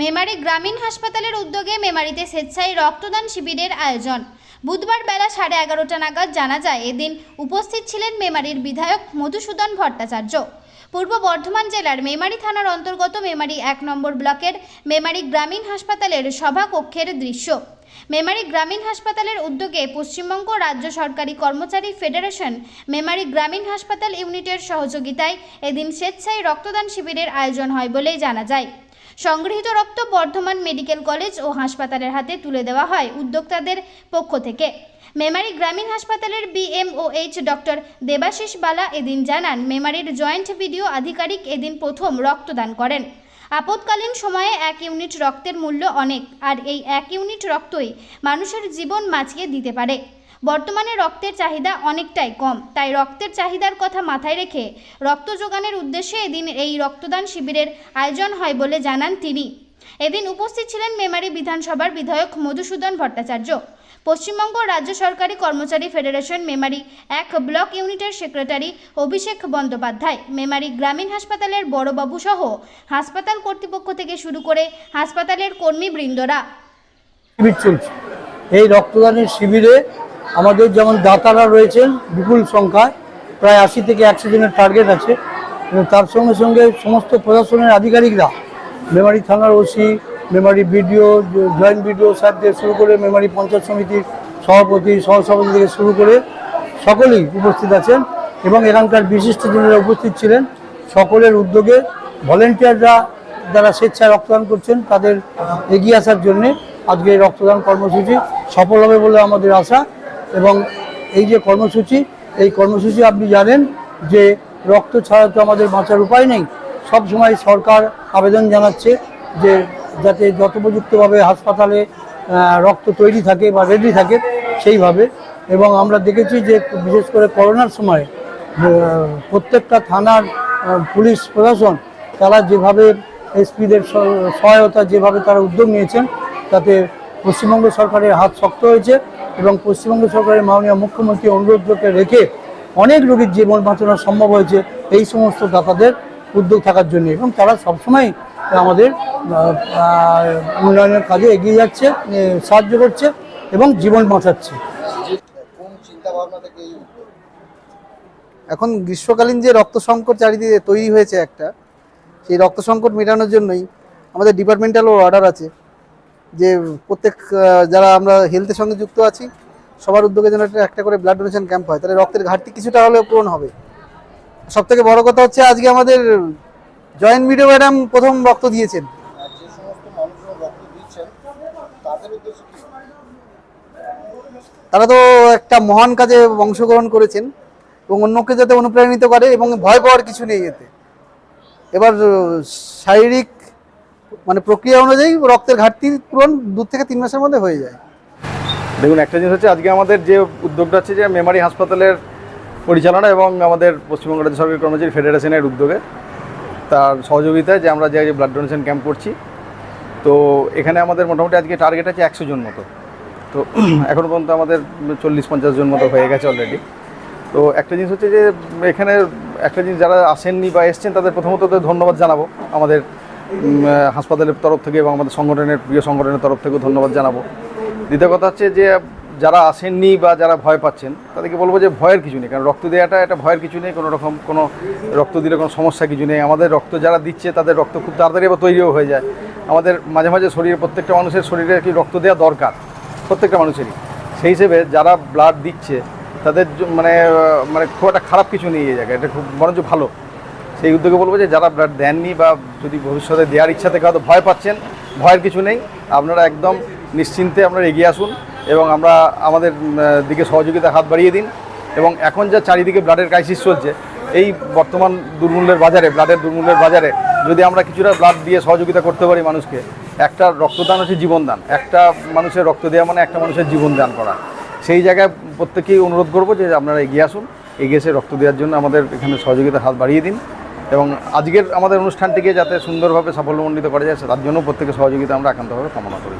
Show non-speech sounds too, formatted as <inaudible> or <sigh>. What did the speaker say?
মেমারি গ্রামীণ হাসপাতালের উদ্যোগে মেমারিতে স্বেচ্ছায় রক্তদান শিবিরের আয়োজন। বুধবার বেলা সাড়ে এগারোটা নাগাদ জানা যায়, এদিন উপস্থিত ছিলেন মেমারির বিধায়ক মধুসূদন ভট্টাচার্য। পূর্ব বর্ধমান জেলার মেমারি থানার অন্তর্গত মেমারি এক নম্বর ব্লকের মেমারি গ্রামীণ হাসপাতালের সভাকক্ষের দৃশ্য। মেমারি গ্রামীণ হাসপাতালের উদ্যোগে পশ্চিমবঙ্গ রাজ্য সরকারি কর্মচারী ফেডারেশন মেমারি গ্রামীণ হাসপাতাল ইউনিটের সহযোগিতায় এদিন স্বেচ্ছায় রক্তদান শিবিরের আয়োজন হয় বলেই জানা যায়। সংগৃহীত রক্ত বর্ধমান মেডিকেল কলেজ ও হাসপাতালের হাতে তুলে দেওয়া হয় উদ্যোক্তাদের পক্ষ থেকে। মেমারি গ্রামীণ হাসপাতালের বিএমওএইচ ডক্টর দেবাশিস বালা এদিন জানান, মেমারির জয়েন্ট ভিডিও আধিকারিক এদিন প্রথম রক্তদান করেন। আপৎকালীন সময়ে এক ইউনিট রক্তের মূল্য অনেক, আর এই এক ইউনিট রক্তই মানুষের জীবন বাঁচিয়ে দিতে পারে। বর্তমানে রক্তের চাহিদা অনেকটাই কম, তাই রক্তের চাহিদার কথা মাথায় রেখে রক্ত যোগানের উদ্দেশ্যে এদিন এই রক্তদান শিবিরের আয়োজন হয় বলে জানান তিনি। এদিন উপস্থিত ছিলেন মেমারি বিধানসভার বিধায়ক মধুসূদন ভট্টাচার্য, পশ্চিমবঙ্গ রাজ্য সরকারি কর্মচারী ফেডারেশন মেমারি এক ব্লক ইউনিটের সেক্রেটারি অভিষেক বন্দ্যোপাধ্যায়, মেমারি গ্রামীণ হাসপাতালের বড়বাবু সহ হাসপাতাল কর্তৃপক্ষ থেকে শুরু করে হাসপাতালের কর্মীবৃন্দরা। এই রক্তদানের শিবিরে আমাদের যেমন দাতারা রয়েছেন বিপুল সংখ্যায়, প্রায় আশি থেকে একশো জনের টার্গেট আছে। এবং তার সঙ্গে সঙ্গে সমস্ত প্রশাসনের আধিকারিকরা, মেমারি থানার OC, Memari BDO, joint BDO sir থেকে শুরু করে মেমারি পঞ্চায়েত সমিতির সভাপতি, সহসভাপতি থেকে শুরু করে সকলেই উপস্থিত আছেন এবং এখানকার বিশিষ্টজনেরা উপস্থিত ছিলেন। সকলের উদ্যোগে ভলেন্টিয়াররা যারা স্বেচ্ছায় রক্তদান করছেন, তাদের এগিয়ে আসার জন্যে আজকে এই রক্তদান কর্মসূচি সফল হবে বলে আমাদের আশা। এবং এই যে কর্মসূচি, এই কর্মসূচি আপনি জানেন যে রক্ত ছাড়া তো আমাদের বাঁচার উপায় নেই। সব সময় সরকার আবেদন জানাচ্ছে যে যাতে যথোপযুক্তভাবে হাসপাতালে রক্ত তৈরি থাকে বা রেডি থাকে সেইভাবে। এবং আমরা দেখেছি যে বিশেষ করে করোনার সময় প্রত্যেকটা থানার পুলিশ প্রশাসন তারা যেভাবে এসপিদের সহায়তা যেভাবে তারা উদ্যোগ নিয়েছেন, তাতে পশ্চিমবঙ্গ সরকারের হাত শক্ত হয়েছে। এবং পশ্চিমবঙ্গ সরকারের মাননীয় মুখ্যমন্ত্রী অনুরোধকে রেখে অনেক রোগীর জীবন বাঁচানো সম্ভব হয়েছে এই সমস্ত দাতাদের উদ্যোগ থাকার জন্য এবং তারা সবসময় আমাদের উন্নয়নের কাজে এগিয়ে যাচ্ছে সাহায্য করছে এবং জীবন বাঁচাচ্ছে? এখন গ্রীষ্মকালীন যে রক্ত সংকট চারিদিকে তৈরি হয়েছে একটা, সেই রক্ত সংকট মেটানোর জন্যই আমাদের ডিপার্টমেন্টালও অর্ডার আছে যে প্রত্যেক যারা আমরা হেলথের সঙ্গে যুক্ত আছি, সবার উদ্যোগে যেন একটা- করে ব্লাড ডোনেশন ক্যাম্প হয়। তাহলে রক্তের ঘাটতি কিছুটা হলেও পূরণ হবে। সব থেকে বড় কথা হচ্ছে, আজকে আমাদের জয়েন্ট মিডিও ম্যাডাম প্রথম রক্ত দিয়েছেন। তারা তো একটা মহান কাজে অংশগ্রহণ করেছেন এবং অন্যকে যাতে অনুপ্রাণিত করে এবং ভয় পাওয়ার কিছু নেই এতে। এবার শারীরিক মানে প্রক্রিয়া অনুযায়ী রক্তের ঘাটতি পূরণ দু থেকে তিন মাসের মধ্যে হয়ে যায়। দেখুন, একটা জিনিস হচ্ছে আজকে আমাদের যে উদ্যোগটা হচ্ছে যে মেমারি হাসপাতালের পরিচালনা এবং আমাদের পশ্চিমবঙ্গ রাজ্য সরকারি কর্মচারী ফেডারেশনের উদ্যোগে তার সহযোগিতায় যে আমরা যে ব্লাড ডোনেশন ক্যাম্প করছি, তো এখানে আমাদের মোটামুটি আজকে টার্গেট আছে একশো জন মতো। তো <clears throat> এখনও পর্যন্ত আমাদের চল্লিশ পঞ্চাশ জন মতো হয়ে গেছে অলরেডি তো একটা জিনিস হচ্ছে যে এখানে একটা জিনিস যারা আসেননি বা এসছেন, তাদের প্রথমত ধন্যবাদ জানাব আমাদের হাসপাতালের তরফ থেকে এবং আমাদের সংগঠনের, প্রিয় সংগঠনের তরফ থেকেও ধন্যবাদ জানাব। দ্বিতীয় কথা হচ্ছে যে, যারা আসেননি বা যারা ভয় পাচ্ছেন, তাদেরকে বলব যে ভয়ের কিছু নেই, কারণ রক্ত দেওয়াটা একটা ভয়ের কিছু নেই, কোনো রকম, কোনো রক্ত দিলে কোনো সমস্যা কিছু নেই। আমাদের রক্ত যারা দিচ্ছে, তাদের রক্ত খুব তাড়াতাড়ি আবার তৈরিও হয়ে যায়। আমাদের মাঝে মাঝে শরীরে প্রত্যেকটা মানুষের শরীরে কি রক্ত দেওয়া দরকার? প্রত্যেকটা মানুষেরই। সেই হিসেবে যারা ব্লাড দিচ্ছে, তাদের মানে মানে খুব একটা খারাপ কিছু নেই এই জায়গায়। এটা খুব বরঞ্চ ভালো। সেই উদ্যোগে বলব যে যারা ব্লাড দেননি বা যদি ভবিষ্যতে দেওয়ার ইচ্ছা থেকে হয়তো ভয় পাচ্ছেন, ভয়ের কিছু নেই। আপনারা একদম নিশ্চিন্তে আপনারা এগিয়ে আসুন এবং আমরা আমাদের দিকে সহযোগিতা হাত বাড়িয়ে দিন এবং এখন যা চারিদিকে ব্লাডের ক্রাইসিস চলছে, এই বর্তমান দুর্মূল্যের বাজারে, ব্লাডের দুর্মূল্যের বাজারে যদি আমরা কিছুটা ব্লাড দিয়ে সহযোগিতা করতে পারি মানুষকে, একটা রক্তদান হচ্ছে জীবনদান। একটা মানুষের রক্ত দেওয়া মানে একটা মানুষের জীবন দান করা। সেই জায়গায় প্রত্যেকেই অনুরোধ করব যে আপনারা এগিয়ে আসুন, এগিয়ে এসে রক্ত দেওয়ার জন্য আমাদের এখানে সহযোগিতা হাত বাড়িয়ে দিন। এবং আজকের আমাদের অনুষ্ঠানটিকে যাতে সুন্দরভাবে সাফল্যমণ্ডিত করা যায়, তার জন্য প্রত্যেকের সহযোগিতা আমরা একান্তভাবে কামনা করি।